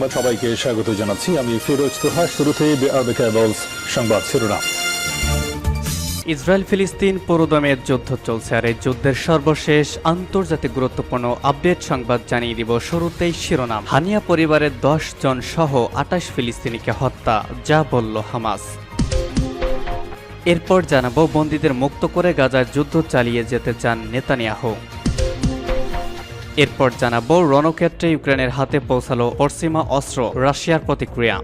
সংবাদ সবাইকে স্বাগত জানাচ্ছি। আমি ফিরোজ তোহা কেবলস সংবাদ শিরোনাম। ইসরায়েল ফিলিস্তিন পুরোদমের যুদ্ধ চলছে আর এই যুদ্ধের সর্বশেষ আন্তর্জাতিক গুরুত্বপূর্ণ আপডেট সংবাদ জানিয়ে দিব শুরুতেই শিরোনাম। হানিয়া পরিবারের দশ জন সহ আটাশ ফিলিস্তিনিকে হত্যা, যা বলল হামাস। এরপর জানাব বন্দীদের মুক্ত করে গাজার যুদ্ধ চালিয়ে যেতে চান নেতানিয়াহু। এরপর জানাব, রণক্ষেত্রে ইউক্রেনের হাতে পৌঁছালো পশ্চিমা অস্ত্র, রাশিয়ার প্রতিক্রিয়া।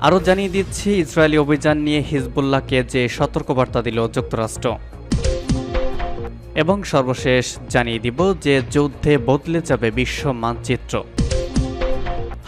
আরও জানিয়ে দিচ্ছি, ইসরায়েলি অভিযান নিয়ে হিজবুল্লাহকে যে সতর্কবার্তা দিল যুক্তরাষ্ট্র। এবং সর্বশেষ জানিয়ে দিব যে যুদ্ধে বদলে যাবে বিশ্ব মানচিত্র।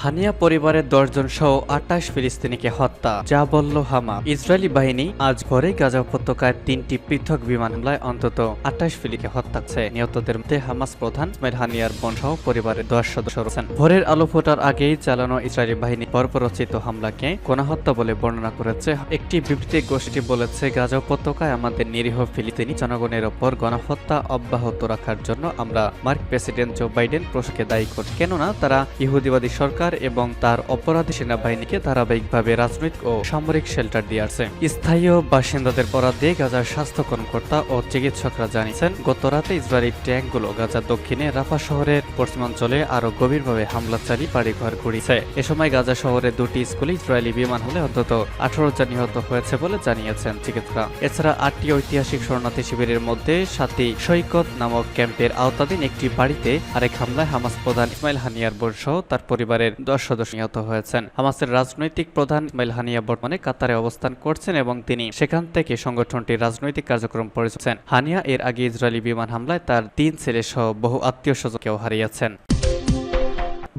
হানিয়া পরিবারের দশজন সহ আটাশ ফিলিস্তিনিকে হত্যা। যা বলল হামা ইসরায়েলি বাহিনী আজ ভোরে গাজা উপত্যকায় তিনটি পৃথক বিমান হামলায় অন্তত আটাশ ফিলিকে হত্যা করছে নিহতদের মধ্যে হামাস প্রধান ইসমাইল হানিয়ার বোন সহ পরিবারের দশ সদস্য রয়েছেন। ভোরের আলো ফোটার আগেই চালানো ইসরায়েলি বাহিনী বর্বরচিত হামলাকে গণহত্যা বলে বর্ণনা করেছে। একটি বিবৃতি গোষ্ঠী বলেছে, গাজা উপত্যকায় আমাদের নিরীহ ফিলিস্তিনি জনগণের ওপর গণহত্যা অব্যাহত রাখার জন্য আমরা মার্ক প্রেসিডেন্ট জো বাইডেন প্রশাসনকে দায়ী করি, কেননা তারা ইহুদিবাদী সরকার এবং তার অপরাধী সেনাবাহিনীকে ধারাবাহিকভাবে রাজনৈতিক ও সামরিক শেল্টার দিয়ে আসছে। স্থায়ী বাসিন্দাদের বরাদ দিয়ে গাজার স্বাস্থ্য কর্মকর্তা ও চিকিৎসকরা জানিয়েছেন গত রাতে ইসরায়েলি ট্যাঙ্কগুলো গাজার দক্ষিণে রাফা শহরের পশ্চিমাঞ্চলে আরও গভীরভাবে হামলা চালিয়ে বাড়িঘর ঘুরিয়েছে এ সময় গাজা শহরের দুটি স্কুলে ইসরায়েলি বিমান হলে অন্তত আঠারো জন নিহত হয়েছে বলে জানিয়েছেন চিকিৎসকরা এছাড়া আটটি ঐতিহাসিক শরণার্থী শিবিরের মধ্যে সাতটি সৈকত নামক ক্যাম্পের আওতাধীন একটি বাড়িতে আরেক হামলায় হামাস প্রধান ইসমাইল হানিয়ার বোন সহ তার পরিবারের দশ সদস্য নিহত হয়েছেন। হামাসের রাজনৈতিক প্রধান ইসমাইল হানিয়া বর্তমানে কাতারে অবস্থান করছেন এবং তিনি সেখান থেকে সংগঠনটির রাজনৈতিক কার্যক্রম পরিচালছেন হানিয়া এর আগে ইসরায়েলি বিমান হামলায় তার তিন ছেলে সহ বহু আত্মীয় স্বজনকেও হারিয়েছেন।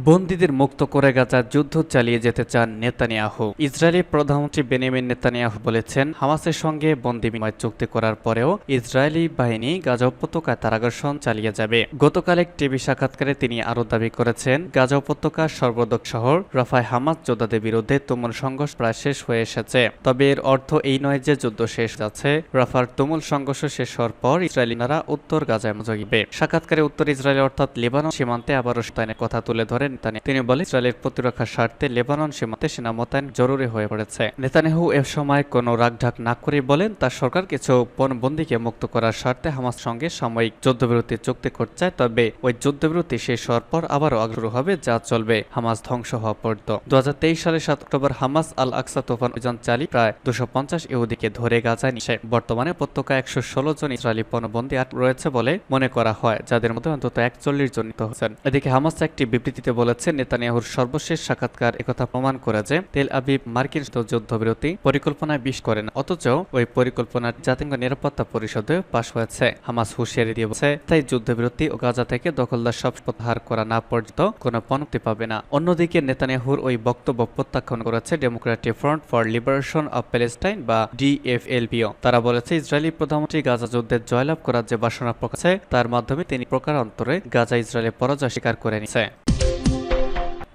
বন্দীদের মুক্ত করে গাজার যুদ্ধ চালিয়ে যেতে চান নেতানিয়াহু। ইসরায়েলি প্রধানমন্ত্রী বেনিমিন নেতানিয়াহু বলেছেন, হামাসের সঙ্গে বন্দি বিনিময় চুক্তি করার পরেও ইসরায়েলি বাহিনী গাজা উপত্যকায় তারাগর্ষণ চালিয়ে যাবে। গতকাল এক টিভি সাক্ষাৎকারে তিনি আরও দাবি করেছেন, গাজা উপত্যকার সর্বদক শহর রাফায় হামাস যোদ্ধাদের বিরুদ্ধে তুমুল সংঘর্ষ প্রায় শেষ হয়ে এসেছে। তবে এর অর্থ এই নয় যে যুদ্ধ শেষ যাচ্ছে, রাফার তুমুল সংঘর্ষ শেষ হওয়ার পর ইসরায়েলিনারা উত্তর গাজায় মজগিবে সাক্ষাৎকারে উত্তর ইসরায়েল অর্থাৎ লেবানন সীমান্তে আবারও স্থানের কথা তুলে ধরেন নেতানিয়াহু তিনি বলেন, ইসরায়েলের প্রতিরক্ষার স্বার্থে লেবানন সীমান্তে সেনা মোতায়েন জরুরি হয়ে পড়েছে। নেতানিয়াহু এ সময় কোনো রাগঢাক না করে বলেন, তার সরকার কিছু পণবন্দীকে মুক্ত করার স্বার্থে হামাস সঙ্গে সাময়িক যুদ্ধবিরতি চুক্তি করছে, তবে ওই যুদ্ধবিরতি শেষ হওয়ার পর আবারও আগ্রহ হবে যা চলবে হামাস ধ্বংস হওয়া পর্যন্ত। দু হাজার তেইশ সালের সাত অক্টোবর হামাস আল আকসা তোফান অভিযান চালিয়ে প্রায় দুশো পঞ্চাশ ইহুদিকে ধরে গাজায় নিছে বর্তমানে উপত্যকা একশো ষোলো জন ইসরায়েলি পণবন্দী আট রয়েছে বলে মনে করা হয়, যাদের মধ্যে অন্তত একচল্লিশ জন নিহত হয়েছেন। এদিকে হামাস একটি বিবৃতিতে বলেছে নেতানিয়াহুর সর্বশেষ সাক্ষাৎকার একথা প্রমাণ করে যে তেল আবিব মার্কিন যুদ্ধবিরতি পরিকল্পনায় বিষ করেন, অথচ ওই পরিকল্পনার জাতিসংঘ নিরাপত্তা পরিষদে পাশ হয়েছে। হামাস হুঁশিয়ারি দিয়ে বলছে, তাই যুদ্ধবিরতি ও গাজা থেকে দখলদার সব প্রত্যাহার করা না পর্যন্ত কোনো পনতি পাবে না। অন্যদিকে নেতানিয়াহুর ওই বক্তব্য প্রত্যাখ্যান করেছে Democratic Front for Liberation of Palestine বা ডিএফএলপিও তারা বলেছে, ইসরায়েলি প্রধানমন্ত্রী গাজা যুদ্ধের জয়লাভ করার যে বাসনা প্রকাশে তার মাধ্যমে তিনি প্রকারান্তরে গাজা ইসরায়েলের পরাজয় স্বীকার করে নিছে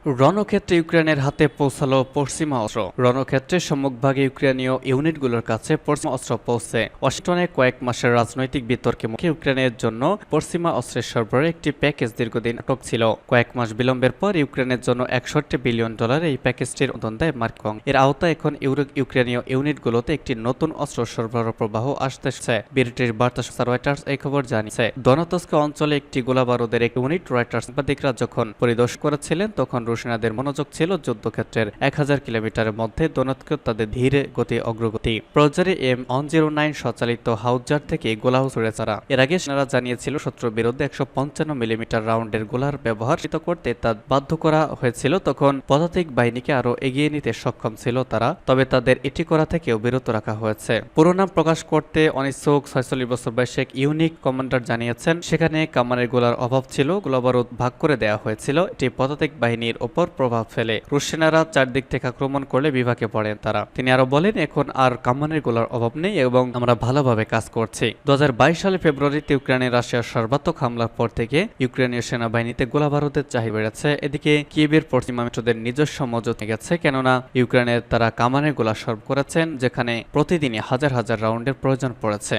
রণক্ষেত্রে ইউক্রেনের হাতে পৌঁছালো পশ্চিমা অস্ত্র। রণক্ষেত্রের সম্মুখভাগে ইউক্রেনীয় ইউনিটগুলোর কাছে পশ্চিমা অস্ত্র পৌঁছে ওয়াশিংটনে কয়েক মাসের রাজনৈতিক বিতর্কে মুখে ইউক্রেনের জন্য পশ্চিমা অস্ত্রের সরবরাহে একটি প্যাকেজ দীর্ঘদিন আটক ছিল। কয়েক মাস বিলম্বের পর ইউক্রেনের জন্য একষট্টি বিলিয়ন ডলার এই প্যাকেজটির অনুদান দেয় মার্কং এর আওতায় এখন ইউক্রেনীয় ইউনিটগুলোতে একটি নতুন অস্ত্র সরবরাহ প্রবাহ আসতেছে, ব্রিটিশ বার্তা সংস্থা রয়টার্স এই খবর জানিয়েছে। দনতস্ক অঞ্চলে একটি গোলাবারুদের এক ইউনিট রয়টার্স সাংবাদিকরা যখন পরিদর্শন করেছিলেন, তখন রুশনাদের মনোযোগ ছিল যুদ্ধক্ষেত্রের এক হাজার কিলোমিটারের মধ্যে দোনতকে তাদের ধীরে গতি অগ্রগতি। প্রজারে এম ওয়ান জিরো নাইন সচালিত হাউজার থেকে গোলাহ ছুড়ে চারা এর আগে সেনারা জানিয়েছিল শত্রুর বিরুদ্ধে একশো পঞ্চান্ন মিলিমিটার রাউন্ডের গোলার ব্যবহার করতে তা বাধ্য করা হয়েছিল, তখন পদাতিক বাহিনীকে আরও এগিয়ে নিতে সক্ষম ছিল তারা, তবে তাদের এটি করা থেকেও বিরত রাখা হয়েছে। পুরো নাম প্রকাশ করতে অনিচ্ছুক ছয়চল্লিশ বছর বয়সে ইউনিক কমান্ডার জানিয়েছেন, সেখানে কামানের গোলার অভাব ছিল, গোলাবারুদ ভাগ করে দেওয়া হয়েছিল, এটি পদাতিক বাহিনীর ওপর প্রভাব ফেলে। রুশ সেনারা চারদিক থেকে আক্রমণ করলে বিভাগে পড়েন তারা। তিনি আরও বলেন, এখন আর কামানের গোলার অভাব নেই এবং আমরা ভালোভাবে কাজ করছি। দুহাজার বাইশ সালে ফেব্রুয়ারিতে ইউক্রেনের রাশিয়ার সর্বাত্মক হামলার পর থেকে ইউক্রেনীয় সেনাবাহিনীতে গোলা গোলাবারুদের চাহিদা বেড়েছে। এদিকে কিয়েবের পশ্চিমা মেট্রোদের নিজস্ব মজুত গেছে, কেননা ইউক্রেনের তারা কামানের গোলা সর্ব করেছেন, যেখানে প্রতিদিনই হাজার হাজার রাউন্ডের প্রয়োজন পড়েছে।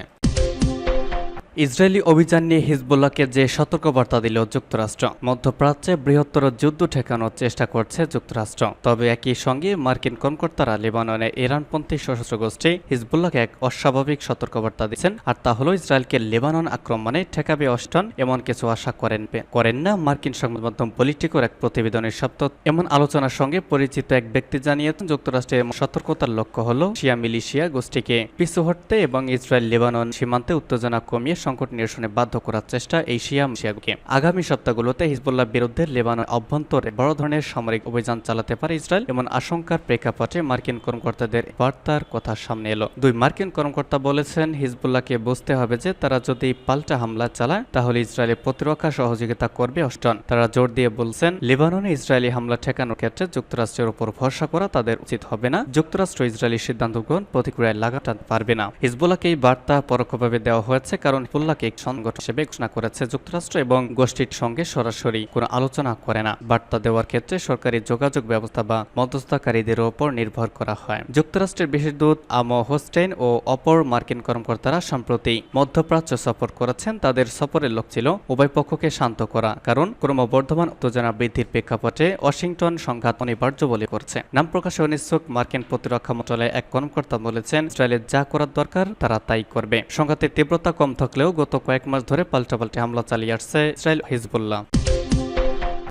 ইসরায়েলি অভিযান নিয়ে হিজবুল্লাহকে যে সতর্কবার্তা দিল যুক্তরাষ্ট্র, মধ্যপ্রাচ্যে বৃহত্তর যুদ্ধ ঠেকানোর চেষ্টা করছে যুক্তরাষ্ট্র। তবে একই সঙ্গে মার্কিন কর্মকর্তারা লেবাননে ইরানপন্থী সশস্ত্র গোষ্ঠী হিজবুল্লাহকে এক অস্বাভাবিক সতর্কবার্তা দিচ্ছেন আর তা হলো ইসরায়েলকে লেবানন আক্রমণে ঠেকাবে অস্টন এমন কিছু আশা করেন করেন না মার্কিন সংবাদ মাধ্যম পলিটিকোর এক প্রতিবেদনের সপ্তাহ এমন আলোচনার সঙ্গে পরিচিত এক ব্যক্তি জানিয়েছেন যুক্তরাষ্ট্রের সতর্কতার লক্ষ্য হল শিয়া মিলিশিয়া গোষ্ঠীকে পিছু হটতে এবং ইসরায়েল লেবানন সীমান্তে উত্তেজনা কমিয়ে সংকট নিরসনে বাধ্য করার চেষ্টা এই শিয়া মিলিশিয়াকে আগামী সপ্তাহগুলোতে হিজবুল্লাহ বিরুদ্ধে লেবানন অভ্যন্তরে বড় ধরনের সামরিক অভিযান চালাতে পারে ইসরায়েল এমন আশঙ্কার প্রেক্ষাপটে মার্কিন কর্মকর্তাদের বার্তার কথা সামনে এলো। দুই মার্কিন কর্মকর্তা বলেছেন, হিজবুল্লাহকে বুঝতে হবে যে তারা যদি পাল্টা হামলা চালায়, তাহলে ইসরায়েলের প্রতিরক্ষা সহযোগিতা করবে অস্টন তারা জোর দিয়ে বলছেন, লেবাননে ইসরায়েলি হামলা ঠেকানোর ক্ষেত্রে যুক্তরাষ্ট্রের উপর ভরসা করা তাদের উচিত হবে না। যুক্তরাষ্ট্র ইসরায়েলি সিদ্ধান্ত গ্রহণ প্রতিক্রিয়ায় লাগাতে পারবে না। হিজবুল্লাহকে এই বার্তা পরোক্ষভাবে দেওয়া হয়েছে কারণ হিজবুল্লাহকে এক সংগঠন হিসেবে ঘোষণা করেছে যুক্তরাষ্ট্র এবং গোষ্ঠীর সঙ্গে সরাসরি কোনো আলোচনা করে না। বার্তা দেওয়ার ক্ষেত্রে সরকারি যোগাযোগ ব্যবস্থা বা মধ্যস্থকারীদের ওপর নির্ভর করা হয়। যুক্তরাষ্ট্রের বিশেষ দূত আমো হোস্টেন ও অপর মার্কিন কর্মকর্তারা সম্প্রতি মধ্যপ্রাচ্য সফর করেছেন। তাদের সফরের লক্ষ্য ছিল উভয় পক্ষকে শান্ত করা, কারণ ক্রমবর্ধমান উত্তেজনা বৃদ্ধির প্রেক্ষাপটে ওয়াশিংটন সংঘাত অনিবার্য বলে করছে। নাম প্রকাশে অনিচ্ছুক মার্কিন প্রতিরক্ষা মন্ত্রণালয়ের এক কর্মকর্তা বলেছেন, ইসরায়েলের যা করার দরকার তারা তাই করবে। সংঘাতের তীব্রতা কম থাকলেও গত কয়েক মাস ধরে পাল্টাপাল্টি হামলা চালিয়ে আসছে ইসরায়েল হিজবুল্লাহ।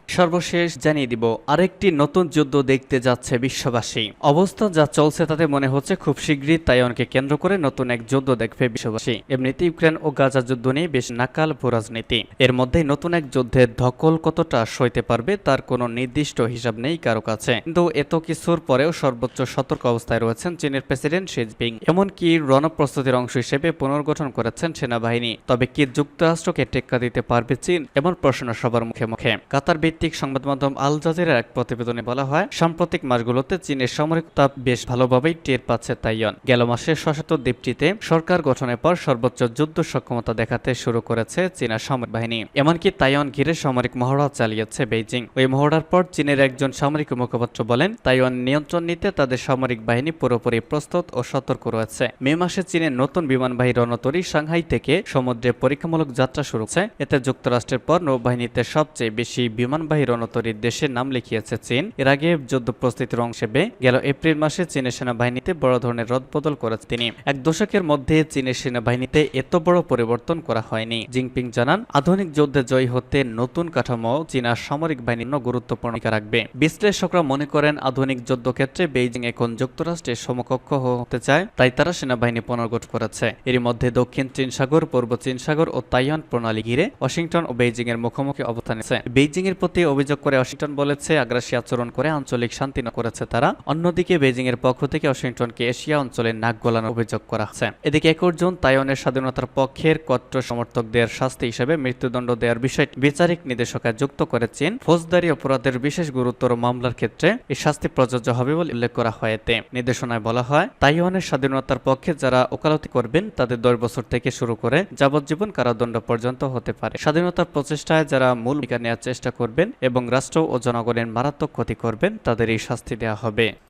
সর্বশেষ জানিয়ে দিব, আরেকটি নতুন যুদ্ধ দেখতে যাচ্ছে বিশ্ববাসী। অবস্থা যা চলছে তাতে মনে হচ্ছে খুব শীঘ্রই তাইওয়ানকে কেন্দ্র করে নতুন এক যুদ্ধ দেখবে বিশ্ববাসী। এমনিতে ইউক্রেন ও গাজা যুদ্ধ নিয়ে বেশ নাকাল ভূরাজনীতি। এর মধ্যেই নতুন এক যুদ্ধের ধকল কতটা সইতে পারবে তার কোনো নির্দিষ্ট হিসাব নেই কারও কাছে। কিন্তু এত কিছুর পরেও সর্বোচ্চ সতর্ক অবস্থায় রয়েছেন চীনের প্রেসিডেন্ট শি জিনপিং। এমনকি রণপ্রস্তুতির অংশ হিসেবে পুনর্গঠন করেছেন সেনাবাহিনী। তবে কি যুক্তরাষ্ট্রকে টেক্কা দিতে পারবে চীন? এমন প্রশ্ন সবার মুখে মুখে। কাতার ভিত্তিক সংবাদ মাধ্যম আল জাজিরার এক প্রতিবেদনে বলা হয়, সাম্প্রতিক মাসগুলোতে চীনের সামরিক তাপ বেশ ভালোভাবেই টের পাচ্ছে তাইওয়ান। গেল মাসে সশস্ত্র দ্বীপটিতে সরকার গঠনের পর সর্বোচ্চ যুদ্ধ সক্ষমতা দেখাতে শুরু করেছে চীনা সামরিক বাহিনী। এমনকি তাইওয়ান ঘিরে সামরিক মহড়া চালিয়েছে বেইজিং। ওই মহড়ার পর চীনের একজন সামরিক মুখপাত্র বলেন, তাইওয়ান নিয়ন্ত্রণ নিতে তাদের সামরিক বাহিনী পুরোপুরি প্রস্তুত ও সতর্ক রয়েছে। মে মাসে চীনের নতুন বিমানবাহী রণতরী সাংহাই থেকে সমুদ্রে পরীক্ষামূলক যাত্রা শুরু হচ্ছে এতে যুক্তরাষ্ট্রের পর নৌবাহিনীতে সবচেয়ে বেশি বিমানবাহী রণতরীর দেশের নাম লিখিয়েছে চীন। এর আগে যুদ্ধ প্রস্তুতির অংশে গেল এপ্রিল মাসে চীনের সেনাবাহিনীতে বড় ধরনের রদবদল করেছে তিনি। এক দশকের মধ্যে চীনের সেনাবাহিনীতে এত বড় পরিবর্তন করা হয়নি। জিনপিং জানান, আধুনিক যুদ্ধে জয়ী হতে নতুন কাঠামো চীনা সামরিক বাহিনীর গুরুত্বপূর্ণ ভূমিকা রাখবে। বিশ্লেষকরা মনে করেন, আধুনিক যুদ্ধক্ষেত্রে বেইজিং এখন যুক্তরাষ্ট্রের সমকক্ষ হতে চায়, তাই তারা সেনাবাহিনী পুনর্গঠন করেছে। এর মধ্যে দক্ষিণ চীন সাগর, পূর্ব চীন সাগর ও তাইওয়ান প্রণালী ঘিরে ওয়াশিংটন ও বেইজিং এর মুখোমুখি অবস্থান বেইজিং এর প্রতি অভিযোগ করে ওয়াশিংটন বলেছে, আগ্রাসী আচরণ করে আঞ্চলিক শান্তি করেছে তারা। অন্যদিকে বেজিং এর পক্ষ থেকে ওয়াশিংটনকে এশিয়া অঞ্চলে নাক গলানোর অভিযোগ করা হচ্ছে। এদিকে এক অর্জুন তাইওয়ানের স্বাধীনতার পক্ষের কট্টর সমর্থকদের শাস্তি হিসেবে মৃত্যুদণ্ড দেওয়ার বিষয় বিচারিক নির্দেশকায় যুক্ত করে চীন ফৌজদারি অপরাধের বিশেষ গুরুতর মামলার ক্ষেত্রে এই শাস্তি প্রযোজ্য হবে বলে উল্লেখ করা হয় এতে। নির্দেশনায় বলা হয়, তাইওয়ানের স্বাধীনতার পক্ষে যারা ওকালতি করবেন, তাদের দশ বছর থেকে শুরু করে যাবজ্জীবন কারাদণ্ড পর্যন্ত হতে পারে। স্বাধীনতার প্রচেষ্টায় যারা মূল ভূমিকা নেওয়ার চেষ্টা করবেন এবং রাষ্ট্র ও জনগণের মারাত্মক ক্ষতি করবেন তাদের এই শাস্তি দেওয়া হবে।